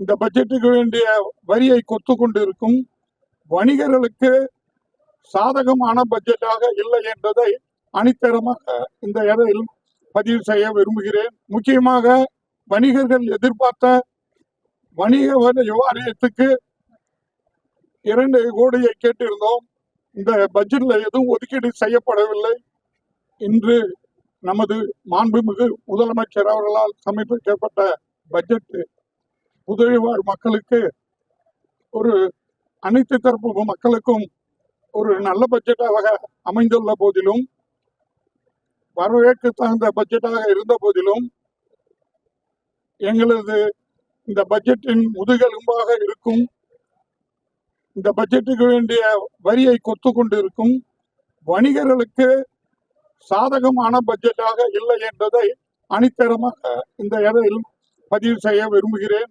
இந்த பட்ஜெட்டுக்கு வேண்டிய வரியை கொத்து கொண்டிருக்கும் வணிகர்களுக்கு சாதகமான பட்ஜெட்டாக இல்லை என்பதை அணித்தரமாக இந்த இடையில் பதிவு செய்ய விரும்புகிறேன். முக்கியமாக வணிகர்கள் எதிர்பார்த்த வணிக வாரியத்துக்கு இரண்டு கோடியை கேட்டிருந்தோம். இந்த பட்ஜெட்ல எதுவும் ஒதுக்கீடு செய்யப்படவில்லை. இன்று நமது மாண்புமிகு முதலமைச்சர் அவர்களால் சமர்ப்பிக்கப்பட்ட பட்ஜெட் உதவிவார் மக்களுக்கு ஒரு அனைத்து தரப்பு மக்களுக்கும் ஒரு நல்ல பட்ஜெட்டாக அமைந்துள்ள போதிலும் வரவேற்க தகுந்த பட்ஜெட்டாக இருந்த போதிலும் எங்களது இந்த பட்ஜெட்டின் முதுகெலும்பாக இருக்கும். இந்த பட்ஜெட்டுக்கு வேண்டிய வரியை கொத்து கொண்டிருக்கும் வணிகர்களுக்கு சாதகமான பட்ஜெட்டாக இல்லை என்பதை அணித்தரமாக இந்த இடையில் பதிவு செய்ய விரும்புகிறேன்.